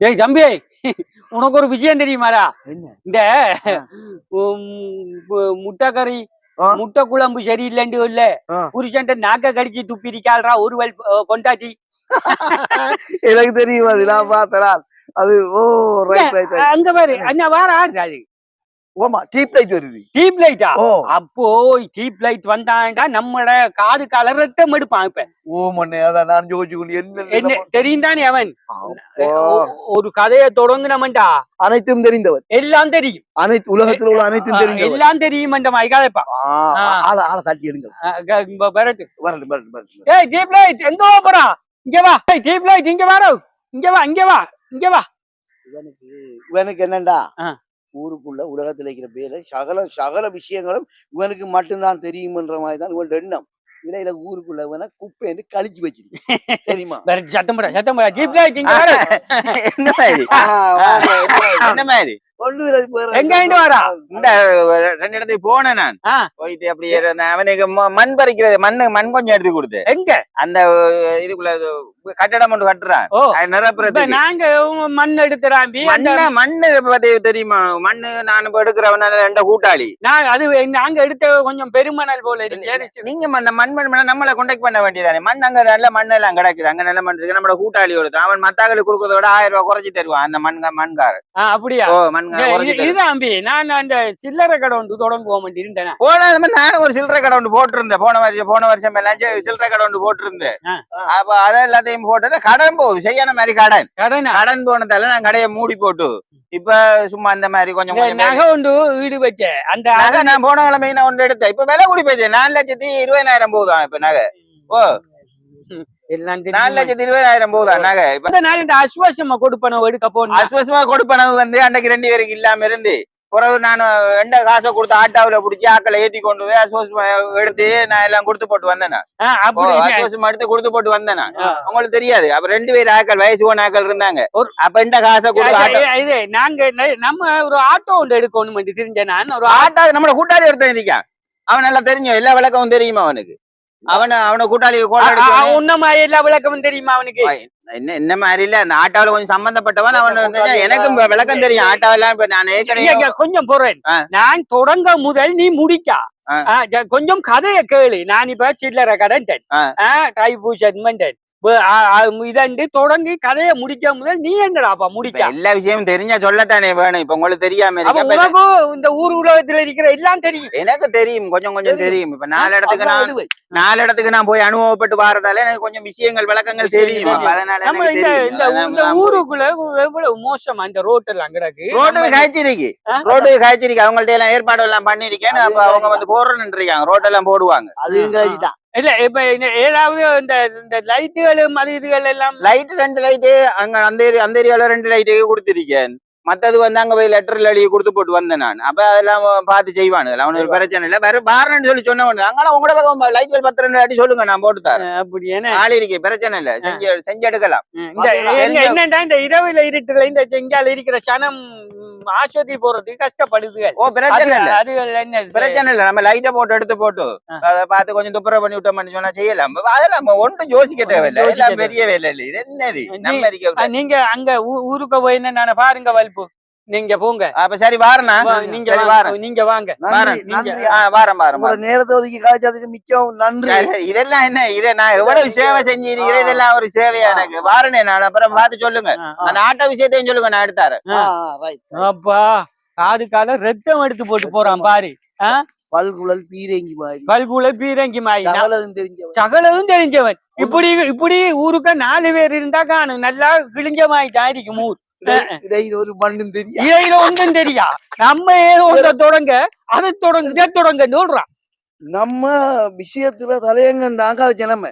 ஏய் தம்பி உனக்கு ஒரு விஷயம் தெரியுமாடா? இந்த முட்டை கறி. முட்டை குழம்பு சரியில்லைன்னு இல்ல. ஆ. புருஷன்ட்ட நாக்க கடிச்சு துப்பிரிக்காள்றா ஒருவல் அஹ், பொண்டாட்டி. எனக்கு தெரியும் அது நான் பார்த்தேன். அது ஓ ரைட் ரைட் அங்க பாரு அண்ணா வார அது ஓமா டீப் லைட் வருது. டீப் லைட்டா அப்போ டீப் லைட் வந்தாண்டா நம்மட காது கலரத்தம் எடுப்பான் இப்ப. ஓ மண்ணே அதான் நான் யோசிச்சு கொண்டு என்ன என்ன தெரியும் தானே அவன்? ஒரு கதையை தொடங்குனமண்டா அனைத்தும் தெரிந்தவர். எல்லாம் தெரியும். அனைத்து உலகத்தில் உள்ள அனைத்தும் தெரிந்தவர். எல்லாம் தெரியும் அந்த மைகாதப்பா. ஆளை ஆளை தட்டி எடுங்க வரட்டு. வரட்டும் ஏய் டீப் லைட் எங்க வா போறா? இங்க வா. ஏய் டீப் லைட் இங்க வாடா இங்க வா இங்க வா இங்க வா. இவனுக்கு இவனுக்கு என்னண்டா? ஆ. ஊருக்குள்ள உலகத்துல இருக்கிற பேரு. சகல சகல விஷயங்களும் இவனுக்கு மட்டும்தான் தெரியுமன்ற மாதிரி தான் இவன் எண்ணம். இடையில ஊருக்குள்ள இவனை குப்பைன்னு கழிச்சு வச்சிருக்கு. தெரியுமா? சத்தம் சத்தம் என்ன மாதிரி? என்ன எங்க இருந்து வாரா? இந்த ரெண்டு இடத்துக்கு போனேன் நான். போயிட்டு அப்படியே இருந்தேன். அவனுக்கு ம- மண் பறிக்கிறது மண்ணு மண் கொஞ்சம் எடுத்து கொடுத்து. எங்க? அந்த இதுக்குள்ள இது கட்டடம் ஒன்று கட்டுறான். நிரப்புறதுக்கு. நாங்க மண் எடுத்துறாம்பி அந்த மண்ணு மண்ணு பத்தி தெரியுமா? மண்ணு நான் இப்ப எடுக்கிறவனால ரெண்ட கூட்டாளி. நான் அது நாங்க எடுத்த கொஞ்சம் பெருமணல் போல நீங்க மண்ண மண் மண் மண்ண நம்மளை கொண்டாக்ட் பண்ண வேண்டியதானே? மண் அங்க நல்ல மண் எல்லாம் கிடக்குது அங்க நல்ல மண் இருக்கு. நம்மளோட கூட்டாளி ஒருத்தன். அவன் மத்தாக்களுக்கு கொடுக்கறத விட ஆயிரம் ரூபாய் குறைச்சு தருவான் அந்த மண் மண்கார ஆ, அப்படியா? ஓ மண்கார இதுதான் அம்பி நான் அந்த சில்லறை கடை ஒன்று தொடங்குவோம் இருந்தேன் போன மாதிரி நானும் ஒரு சில்லறை கடை ஒன்று போட்டிருந்தேன். போன வருஷம் போன வருஷம் எல்லாம் சில்லறை கடை ஒன்று போட்டிருந்தேன். அப்ப அதை எல்லாத்தையும் போட்டு கடன் போகுது. சரியான மாதிரி கடன். கடனா? கடன் போனதால நான் கடையை மூடி போட்டு இப்ப சும்மா இந்த மாதிரி கொஞ்சம் நகை ஒன்று வீடு வச்சேன் அந்த நகை நான் போன கிழமை நான் ஒன்று எடுத்தேன். இப்ப விலை கூடி போயிடுச்சு. நாலு லட்சத்தி இருபதாயிரம் போகுதான் இப்ப நகை? ஓ. நாலு. லட்சத்தி இருபதாயிரம் போகுதா? நகை. இப்ப நாள் இந்த அஸ்வாசமா கொடுப்பனவு எடுக்க போனேன். அஸ்வசமா கொடுப்பனவு வந்து அன்னைக்கு ரெண்டு பேருக்கு இல்லாம இருந்து பிறகு நான் எந்த காசை கொடுத்து ஆட்டாவுல பிடிச்சி ஆக்களை ஏத்தி கொண்டு போய் அஸ்வசமா எடுத்து நான் எல்லாம் கொடுத்து போட்டு வந்தேன் நான். அஸ்வசமா எடுத்து கொடுத்து போட்டு வந்தேன் நான். உங்களுக்கு தெரியாது. அப்ப ரெண்டு பேர் ஆக்கள் வயசு போன ஆக்கள் இருந்தாங்க. அப்ப இந்த காசை கொடுத்து இது- நாங்க நம்ம ஒரு ஆட்டோ ஒன்று எடுக்கணும் என்று தெரிஞ்சேன் நான். ஒரு ஆட்டா நம்மள கூட்டாளி ஒருத்தன் இருக்கான். அவன் நல்லா தெரியும். எல்லா விளக்கமும் தெரியுமா அவனுக்கு. அவன அவன கூட்டாளி கோல் ஆ, அடிச்சவனே, உன்னமா எல்லா விளக்கமும் தெரியுமா அவனுக்கு? என்ன என்ன மாதிரி இல்ல அந்த ஆட்டாவில கொஞ்சம் சம்பந்தப்பட்டவன் அவன் வந்து எனக்கும் விளக்கம் தெரியும். ஆட்டாவெல்லாம் இப்ப நான் ஏற்கனவே கொஞ்சம் போறேன். நான் தொடங்க முதல் நீ முடிக்கா. கொஞ்சம் கதைய கேளு. நான் இப்ப சில்லறை கடன்டன் ஆ. இதண்டு தொடங்கி கதைய முடிக்க முதல் நீ என்னடாப்பா முடிக்க? எல்லா விஷயமும் தெரிஞ்சா சொல்லத்தானே வேணும். இப்ப உங்களுக்கு தெரியாம உனக்கும் இந்த ஊர் உலகத்துல இருக்கிற எல்லாம் தெரியும். எனக்கு தெரியும். கொஞ்சம் கொஞ்சம் தெரியும். இப்ப நாலு இடத்துக்கு நான். நாலு இடத்துக்கு நான் போய் அனுபவப்பட்டு வாரதால எனக்கு கொஞ்சம் விஷயங்கள் விளக்கங்கள் தெரியும். அதனால இந்த ஊருக்குள்ள எவ்வளவு மோசமா இந்த ரோட் எல்லாம் கிடக்கு? ரோட்டுக்கு நம்ம- காய்ச்சிருக்கு ஆ? ரோட்டுக்கு காய்ச்சிருக்கு அவங்கள்ட்ட எல்லாம் ஏற்பாடு எல்லாம் பண்ணிருக்கேன் அவங்க வந்து போடுறேன்னு இருக்காங்க. ரோட் எல்லாம் போடுவாங்க. அது இல்ல இப்ப ஏதாவது இந்த இந்த லைட்டுகளும் அது இதுகள் எல்லாம் லைட் ரெண்டு லைட்டு அங்க அந்த அந்த ஏரியால ரெண்டு லைட்டு கொடுத்திருக்கேன். மத்தது வந்து அங்க போய் லெட்டர்ல எழுதி கொடுத்து போட்டு வந்தேன் நான். அப்ப அதெல்லாம் பார்த்து செய்வானுங்க அவனுக்கு ஒரு பிரச்சனை இல்ல. வேற பாருன்னு சொல்லி சொன்ன உடனே அங்கே உங்களோட பக்கம் லைட் பத்து ரெண்டு அடி சொல்லுங்க நான் போட்டு தரேன். அப்படி என்ன? ஆள் இருக்கு பிரச்சனை இல்ல. செஞ்சு செஞ்சு எடுக்கலாம். என்னடா இந்த இரவுல இருட்டுல இந்த செங்கால இருக்கிற சனம் ஆஸ்பத்திரி போறதுக்கு கஷ்டப்படுது ஓ பிரச்சனை இல்ல. அது என்ன பிரச்சனை இல்ல. நம்ம லைட்டை போட்டு எடுத்து போட்டு. அதை பார்த்து கொஞ்சம் துப்புரவு பண்ணி விட்டோம்னு சொன்னா செய்யலாம். அதெல்லாம் நம்ம ஒன்றும் யோசிக்க தேவையில்லை. பெரிய வேலை இல்லை. இது என்னது? நம்ம நீங்க அங்க ஊருக்கு போய் என்ன பாருங்க வல்பு. நீங்க போங்க. அப்ப சரி வாரண்ணா. நீங்க வாரேன். நீங்க வாங்க. வாரம் வாரம் நேரத்தை ஒதுக்கி காய்ச்சதுக்கு மிக்கவும் நன்றி. இதெல்லாம் என்ன? இதை நான் எவ்வளவு சேவை செஞ்சிருக்கிறேன் இதெல்லாம் ஒரு சேவையா எனக்கு? வாரனே நான். அப்புறம் பார்த்து சொல்லுங்க. அந்த ஆட்டோ விஷயத்தையும் சொல்லுங்க நான். ரைட் அப்பா காது கால ரத்தம் எடுத்து போட்டு போறான் பாரு. பல்குழல் பீரங்கி மாதிரி பல்புல பீரங்கி மாய் சகலதும் தெரிஞ்சவன். சகலதும் தெரிஞ்சவன். இப்படி இப்படி ஊருக்க நாலு பேர் இருந்தா காணும். நல்லா கிழிஞ்ச மாதிரி தான் இருக்கும் ஊர் இடையில ஒரு மண்ணும் தெரியும் இடையில ஒன்றும் தெரியா? நம்ம ஏதோ ஒன்றை தொடங்க அதை தொடங்க இதை தொடங்க சொல்றான். நம்ம விஷயத்துல தலையங்கம் தாங்க அது ஜனம.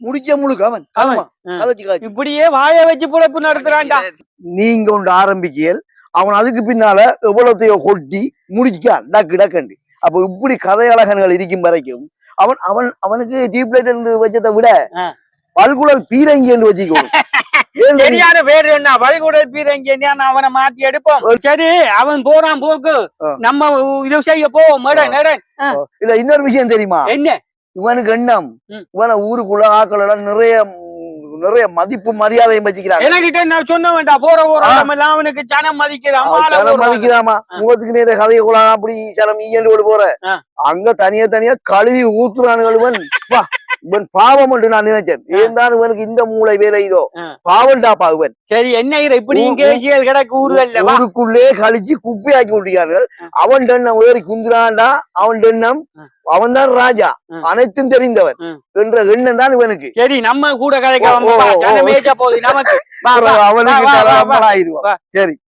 முடிக்க முழுக்க அவன் இப்படியே வாய வச்சு புழப்பு நடத்துறான்டா. நீங்க ஒன்று ஆரம்பிக்கையில் அவன் அதுக்கு பின்னால எவ்வளவுத்தையோ கொட்டி முடிக்கான் டக்கு டக்கண்டு அப்ப இப்படி கதை அழகன்கள் இருக்கும் வரைக்கும் அவன் அவன் அவனுக்கு டீப் லைட் என்று வச்சதை விட. பல்குழல் பீரங்கி என்று வச்சுக்கணும்? சரியான பேர் என்ன? வளைகுடல் பீரங்கி என்ன அவனை மாத்தி எடுப்போம். சரி அவன் போறான் போக்கு. நம்ம இது செய்ய போவோம். மேட நட. இல்ல இன்னொரு விஷயம் தெரியுமா? என்ன? இவனுக்கு எண்ணம். இவனை ஊருக்குள்ள ஆக்கள் எல்லாம் நிறைய நிறைய மதிப்பு மரியாதையும் வச்சுக்கிறாங்க. எனக்கிட்ட நான் சொன்ன வேண்டாம் போற போற ஆ. இடமெல்லாம் அவனுக்கு சனம் அம்மால சனம். மதிக்குதாமா முகத்துக்கு நேர கதையை கூடாது அப்படி சனம் ஈயண்டு ஓடி போற. அங்க தனியா தனியா கழுவி ஊத்துறானுகள் வா இவன் பாவம் என்று நான் நினைச்சேன் ஏன் இவனுக்கு இந்த மூளை வேலை இதோ ஆ. பாவம்டாப்பா இவன் சரி என்ன இப்படி ஊ- இங்கே கேசியல் கிடக்கு ஊர்கள்ல ஊருக்குள்ளே கழிச்சு குப்பையாக்கி விட்டுறார்கள் ஆ. அவன் டெண்ணம் ஏறி குந்துறான்டா அவன் டெண்ணம் ஆ. அவன் தான் ராஜா. அனைத்தும் தெரிந்தவன். என்ற எண்ணம் தான் இவனுக்கு சரி நம்ம கூட வா. அவனுக்கு. சரி